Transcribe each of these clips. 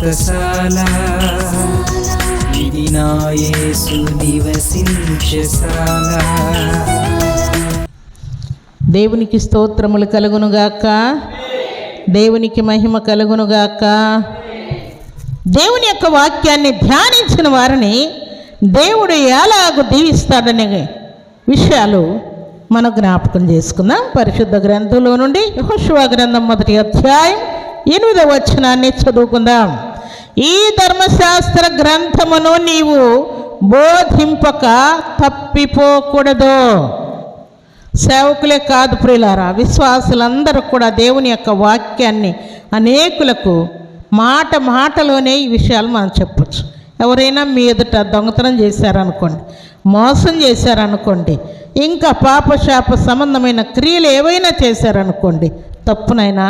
వ్రతశాల ఇది నా నివసించశాల దేవునికి స్తోత్రములు కలుగునుగాక దేవునికి మహిమ కలుగునుగాక దేవుని యొక్క వాక్యాన్ని ధ్యానించిన వారిని దేవుడు ఎలాగ దీవిస్తాడనే విషయాలు మనం జ్ఞాపకం చేసుకుందాం. పరిశుద్ధ గ్రంథంలో నుండి హుషువ గ్రంథం మొదటి అధ్యాయం ఎనిమిదవ వచనాన్ని చదువుకుందాం. ఈ ధర్మశాస్త్ర గ్రంథమును నీవు బోధింపక తప్పిపోకూడదు. సేవకులే కాదు ప్రియులారా విశ్వాసులందరూ కూడా దేవుని యొక్క వాక్యాన్ని అనేకులకు మాట మాటలోనే ఈ విషయాలు మనం చెప్పచ్చు. ఎవరైనా మీ ఎదుట దొంగతనం చేశారనుకోండి మోసం చేశారనుకోండి ఇంకా పాపశాప సంబంధమైన క్రియలు ఏవైనా చేశారనుకోండి తప్పునైనా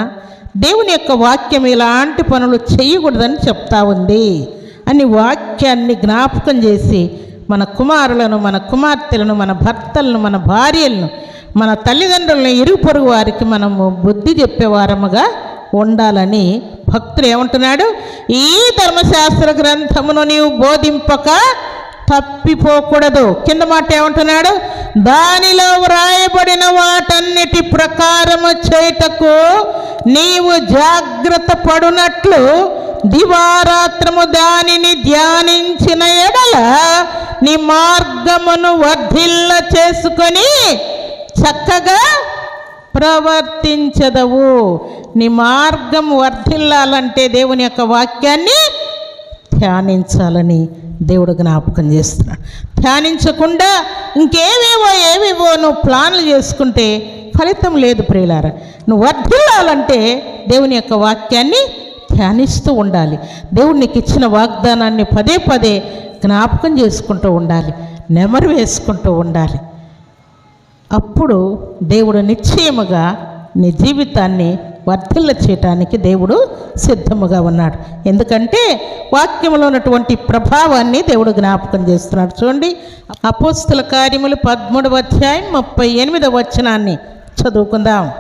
దేవుని యొక్క వాక్యం ఇలాంటి పనులు చేయకూడదని చెప్తా ఉంది. అని వాక్యాన్ని జ్ఞాపకం చేసి మన కుమారులను మన కుమార్తెలను మన భర్తలను మన భార్యలను మన తల్లిదండ్రులను ఇరుగు పొరుగు వారికి మనము బుద్ధి చెప్పేవారముగా ఉండాలని భక్తుడు ఏమంటున్నాడు? ఈ ధర్మశాస్త్ర గ్రంథమును నీవు బోధింపక తప్పిపోకూడదు. కింద మాట ఏమంటున్నాడు? దానిలో వ్రాయబడిన వాటన్నిటి ప్రచారము చేయుటకు నీవు జాగ్రత్త పడునట్లు దివారాత్రము దానిని ధ్యానించిన ఎడల నీ మార్గమును వర్ధిల్ల చేసుకొని చక్కగా ప్రవర్తించదవు. నీ మార్గం వర్ధిల్లాలంటే దేవుని యొక్క వాక్యాన్ని ధ్యానించాలని దేవుడు జ్ఞాపకం చేస్తున్నాడు. ధ్యానించకుండా ఇంకేవేవో ఏవేవో నువ్వు ప్లాన్లు చేసుకుంటే ఫలితం లేదు ప్రియులారా. నువ్వు వర్ధిల్లాలంటే దేవుని యొక్క వాక్యాన్ని ధ్యానిస్తూ ఉండాలి. దేవుడు నీకు ఇచ్చిన వాగ్దానాన్ని పదే పదే జ్ఞాపకం చేసుకుంటూ ఉండాలి. నెమరు వేసుకుంటూ ఉండాలి. అప్పుడు దేవుడు నిశ్చయముగా నీ జీవితాన్ని వర్ధిల్ల చేయటానికి దేవుడు సిద్ధముగా ఉన్నాడు. ఎందుకంటే వాక్యంలో ఉన్నటువంటి ప్రభావాన్ని దేవుడు జ్ఞాపకం చేస్తున్నాడు. చూడండి అపోస్తుల కార్యములు పదమూడవ అధ్యాయం ముప్పై ఎనిమిదవ వచనాన్ని. చదువుకుందాం.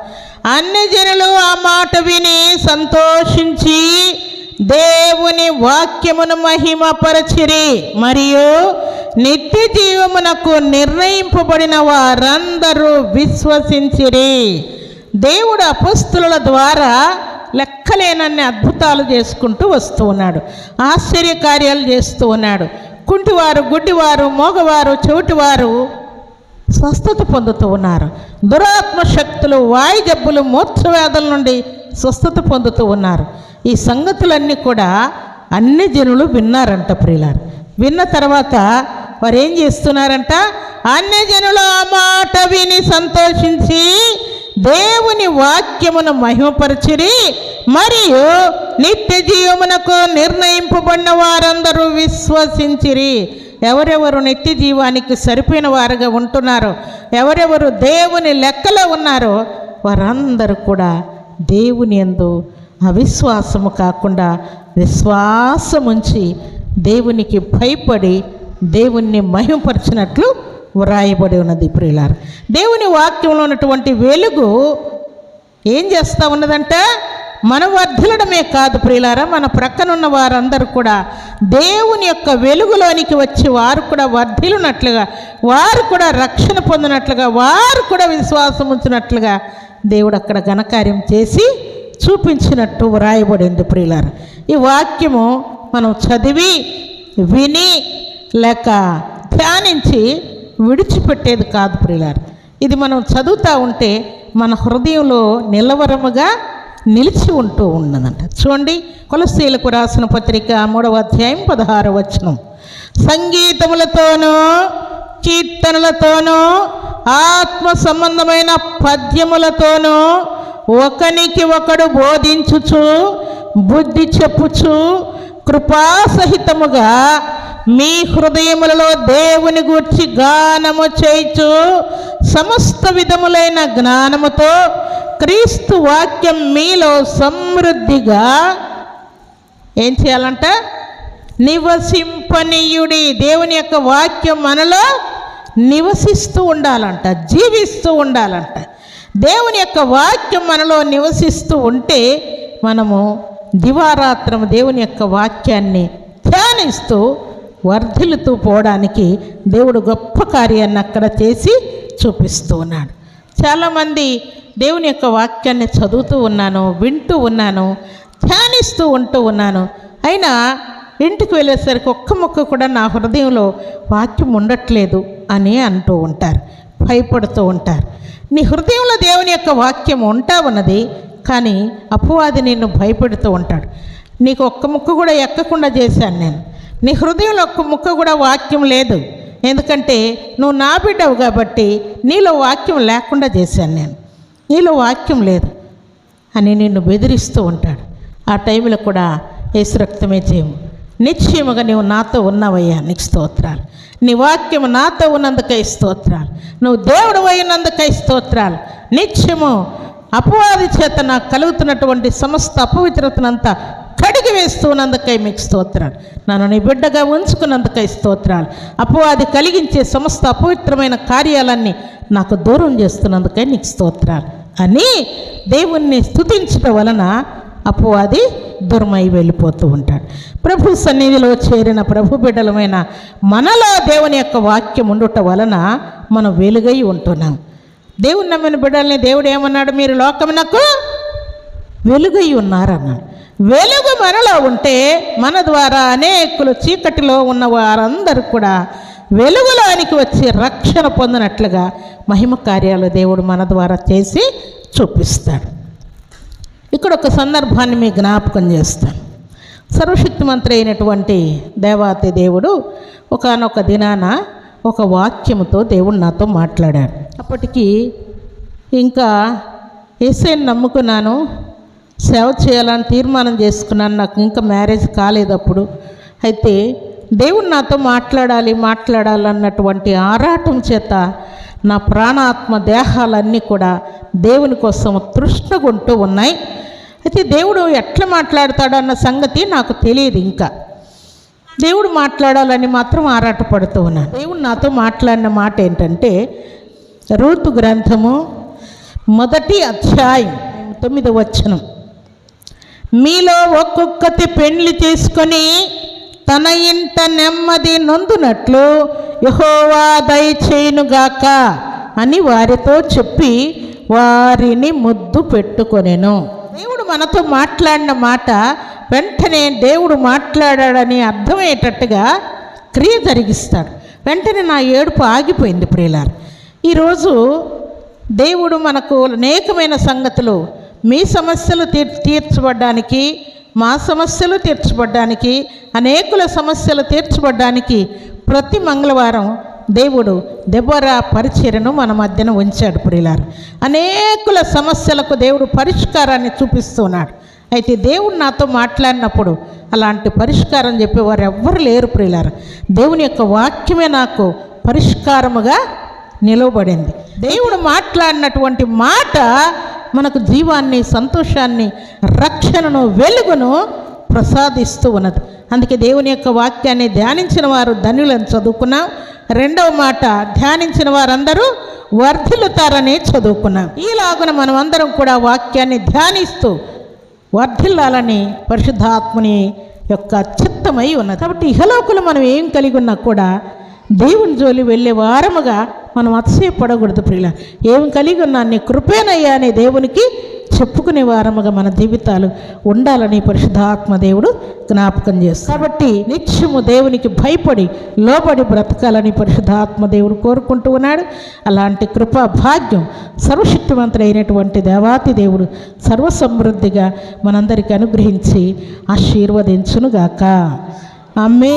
అన్ని జనులు ఆ మాట విని సంతోషించి దేవుని వాక్యమును మహిమపరచిరి. మరియు నిత్య జీవమునకు నిర్ణయింపబడిన వారందరూ విశ్వసించిరి. దేవుడు అపస్తుల ద్వారా లెక్కలేనన్ని అద్భుతాలు చేసుకుంటూ వస్తూ ఉన్నాడు. ఆశ్చర్యకార్యాలు చేస్తూ ఉన్నాడు. కుంటివారు గుడ్డివారు మోగవారు చెవిటివారు స్వస్థత పొందుతూ ఉన్నారు. దురాత్మ శక్తులు వాయు జబ్బులు మూర్ఛవ్యాధుల నుండి స్వస్థత పొందుతూ ఉన్నారు. ఈ సంగతులన్నీ కూడా అన్ని జనులు విన్నారంట ప్రియులారు. విన్న తర్వాత వారు ఏం చేస్తున్నారంట? అన్ని జనులు ఆ మాట విని సంతోషించి దేవుని వాక్యమును మహిమపరచిరి మరియు నిత్య జీవమునకు నిర్ణయింపబడిన వారందరూ విశ్వసించిరి. ఎవరెవరు నిత్య జీవానికి సరిపోయిన వారుగా ఉంటున్నారో ఎవరెవరు దేవుని లెక్కలో ఉన్నారో వారందరూ కూడా దేవుని ఎందు అవిశ్వాసము కాకుండా విశ్వాసముంచి దేవునికి భయపడి దేవుణ్ణి మహిమపరిచినట్లు వ్రాయబడి ఉన్నది ప్రియులారు. దేవుని వాక్యంలో ఉన్నటువంటి వెలుగు ఏం చేస్తూ ఉన్నదంటే మనం వర్ధిల్లడమే కాదు ప్రియులారా మన ప్రక్కనున్న వారందరూ కూడా దేవుని యొక్క వెలుగులోనికి వచ్చి వారు కూడా వర్ధిల్లునట్లుగా వారు కూడా రక్షణ పొందినట్లుగా వారు కూడా విశ్వాసం ఉంచినట్లుగా దేవుడు అక్కడ ఘనకార్యం చేసి చూపించినట్టు వ్రాయబడింది ప్రియులారా. ఈ వాక్యము మనం చదివి విని లేక ధ్యానించి విడిచిపెట్టేది కాదు ప్రియులారా. ఇది మనం చదువుతూ ఉంటే మన హృదయంలో నిలవరముగా నిలిచి ఉంటూ ఉన్నదంట. చూడండి కొలసీలకు రాసిన పత్రిక మూడవ అధ్యాయం పదహారు వచనం. సంగీతములతోనూ కీర్తనలతోనూ ఆత్మ సంబంధమైన పద్యములతోనూ ఒకనికి ఒకడు బోధించుచు బుద్ధి చెప్పుచు కృపాసహితముగా మీ హృదయములలో దేవుని గూర్చి గానము చేయుచు సమస్త విధములైన జ్ఞానముతో క్రీస్తు వాక్యం మీలో సమృద్ధిగా ఏం చేయాలంట? నివసింపనీయుడి దేవుని యొక్క వాక్యం మనలో నివసిస్తూ ఉండాలంట జీవిస్తూ ఉండాలంట. దేవుని యొక్క వాక్యం మనలో నివసిస్తూ ఉంటే మనము దివారాత్రం దేవుని యొక్క వాక్యాన్ని ధ్యానిస్తూ వర్ధిల్లుతూ పోవడానికి దేవుడు గొప్ప కార్యాన్ని అక్కడ చేసి చూపిస్తూ ఉన్నాడు. చాలామంది దేవుని యొక్క వాక్యాన్ని చదువుతూ ఉన్నాను వింటూ ఉన్నాను ధ్యానిస్తూ ఉంటూ ఉన్నాను. అయినా ఇంటికి వెళ్ళేసరికి ఒక్క మొక్క కూడా నా హృదయంలో వాక్యం ఉండట్లేదు అని అంటూ ఉంటారు భయపడుతూ ఉంటారు. నీ హృదయంలో దేవుని యొక్క వాక్యం ఉంటా ఉన్నది కానీ అపవాది నిన్ను భయపెడుతూ ఉంటాడు. నీకు ఒక్క ముక్క కూడా ఎక్కకుండా చేశాను నేను. నీ హృదయంలో ఒక్క ముక్క కూడా వాక్యం లేదు. ఎందుకంటే నువ్వు నా బిడ్డవు కాబట్టి నీలో వాక్యం లేకుండా చేశాను నేను. నీలో వాక్యం లేదు అని నిన్ను బెదిరిస్తూ ఉంటాడు. ఆ టైంలో కూడా యేసు రక్తమే చేయము. నిశ్చయముగా నీవు నాతో ఉన్నావయ్యా నీకు స్తోత్రాలు. నీ వాక్యం నాతో ఉన్నందుకై స్తోత్రాలు. నువ్వు దేవుడు అయినందుకై స్తోత్రాలు. నిత్యము అపవాది చేత నాకు కలుగుతున్నటువంటి సమస్త అపవిత్రతనంతా వేస్తున్నందుకై మీకు స్తోత్రాలు. నన్ను నీ బిడ్డగా ఉంచుకున్నందుకై స్తోత్రాలు. అపవాది కలిగించే సమస్త అపవిత్రమైన కార్యాలన్నీ నాకు దూరం చేస్తున్నందుకై నీకు స్తోత్రాలు. అని దేవుణ్ణి స్థుతించటం వలన అపవాది దుర్మై వెళ్ళిపోతూ ఉంటాడు. ప్రభు సన్నిధిలో చేరిన ప్రభు బిడ్డలమైన మనలో దేవుని యొక్క వాక్యం ఉండుట వలన మనం వెలుగై ఉంటున్నాం. దేవుని నమ్మిన బిడ్డల్ని దేవుడు ఏమన్నాడు? మీరు లోకమునకు వెలుగై ఉన్నారన్నాడు. వెలుగు మనలో ఉంటే మన ద్వారా అనేకులు చీకటిలో ఉన్న వారందరూ కూడా వెలుగులోనికి వచ్చి రక్షణ పొందినట్లుగా మహిమ కార్యాలు దేవుడు మన ద్వారా చేసి చూపిస్తాడు. ఇక్కడ ఒక సందర్భాన్ని మీ జ్ఞాపకం చేస్తాను. సర్వశక్తిమంత్రి అయినటువంటి దేవాతి దేవుడు ఒకనొక దినాన ఒక వాక్యముతో దేవుడు నాతో మాట్లాడాడు. అప్పటికి ఇంకా ఏసైని నమ్ముకున్నాను. సేవ చేయాలని తీర్మానం చేసుకున్నాను. నాకు ఇంకా మ్యారేజ్ కాలేదు అప్పుడు. అయితే దేవుడు నాతో మాట్లాడాలి మాట్లాడాలన్నటువంటి ఆరాటం చేత నా ప్రాణాత్మ దేహాలన్నీ కూడా దేవుని కోసం తృష్ణగుంటూ ఉన్నాయి. అయితే దేవుడు ఎట్లా మాట్లాడతాడు అన్న సంగతి నాకు తెలియదు ఇంకా. దేవుడు మాట్లాడాలని మాత్రం ఆరాటపడుతూ ఉన్నాను దేవుడు నాతో మాట్లాడిన మాట ఏంటంటే రూతు గ్రంథము మొదటి అధ్యాయం తొమ్మిది వచనం. మీలో ఒక్కొక్కటి పెండ్లి చేసుకొని తన ఇంట నెమ్మది నొందునట్లు యహోవా దయచేయునుగాక అని వారితో చెప్పి వారిని ముద్దు పెట్టుకొనెను. దేవుడు మనతో మాట్లాడిన మాట వెంటనే దేవుడు మాట్లాడాడని అర్థమయ్యేటట్టుగా క్రియ జరిగిస్తాడు. వెంటనే నా ఏడుపు ఆగిపోయింది ప్రియులారు. ఈరోజు దేవుడు మనకు అనేకమైన సంగతులు మీ సమస్యలు తీర్ తీర్చబడ్డానికి మా సమస్యలు తీర్చబడ్డానికి అనేకుల సమస్యలు తీర్చబడ్డానికి ప్రతి మంగళవారం దేవుడు దెబ్బరా పరిచర్యను మన మధ్యన ఉంచాడు ప్రియులారు. అనేకుల సమస్యలకు దేవుడు పరిష్కారాన్ని చూపిస్తున్నాడు. అయితే దేవుడు నాతో మాట్లాడినప్పుడు అలాంటి పరిష్కారం చెప్పేవారు ఎవ్వరు లేరు ప్రియులారు. దేవుని యొక్క వాక్యమే నాకు పరిష్కారముగా నిలవబడింది. దేవుడు మాట్లాడినటువంటి మాట మనకు జీవాన్ని సంతోషాన్ని రక్షణను వెలుగును ప్రసాదిస్తూ ఉన్నది. అందుకే దేవుని యొక్క వాక్యాన్ని ధ్యానించిన వారు ధనులను చదువుకున్నాం. రెండవ మాట ధ్యానించిన వారందరూ వర్ధిల్లుతారని చదువుకున్నాం. ఈలాగున మనం అందరం కూడా వాక్యాన్ని ధ్యానిస్తూ వర్ధిల్లాలని పరిశుద్ధాత్ముని యొక్క చిత్తమై ఉన్నది. కాబట్టి ఇహలోకులు మనం ఏం కలిగి ఉన్నా కూడా దేవుని జోలి వెళ్ళే వారముగా మనం అతిశయపడకూడదు ప్రియుల ఏం కలిగి ఉన్నా నీ కృపేనయ్యా అనే దేవునికి చెప్పుకునే వారముగా మన జీవితాలు ఉండాలని పరిశుద్ధాత్మ దేవుడు జ్ఞాపకం చేస్తాడు. కాబట్టి నిత్యము దేవునికి భయపడి లోబడి బ్రతకాలని పరిశుద్ధాత్మ దేవుడు కోరుకుంటూ ఉన్నాడు. అలాంటి కృపా భాగ్యం సర్వశక్తివంతుడు అయినటువంటి దేవాతి దేవుడు సర్వసమృద్ధిగా మనందరికీ అనుగ్రహించి ఆశీర్వదించునుగాక. అమ్మే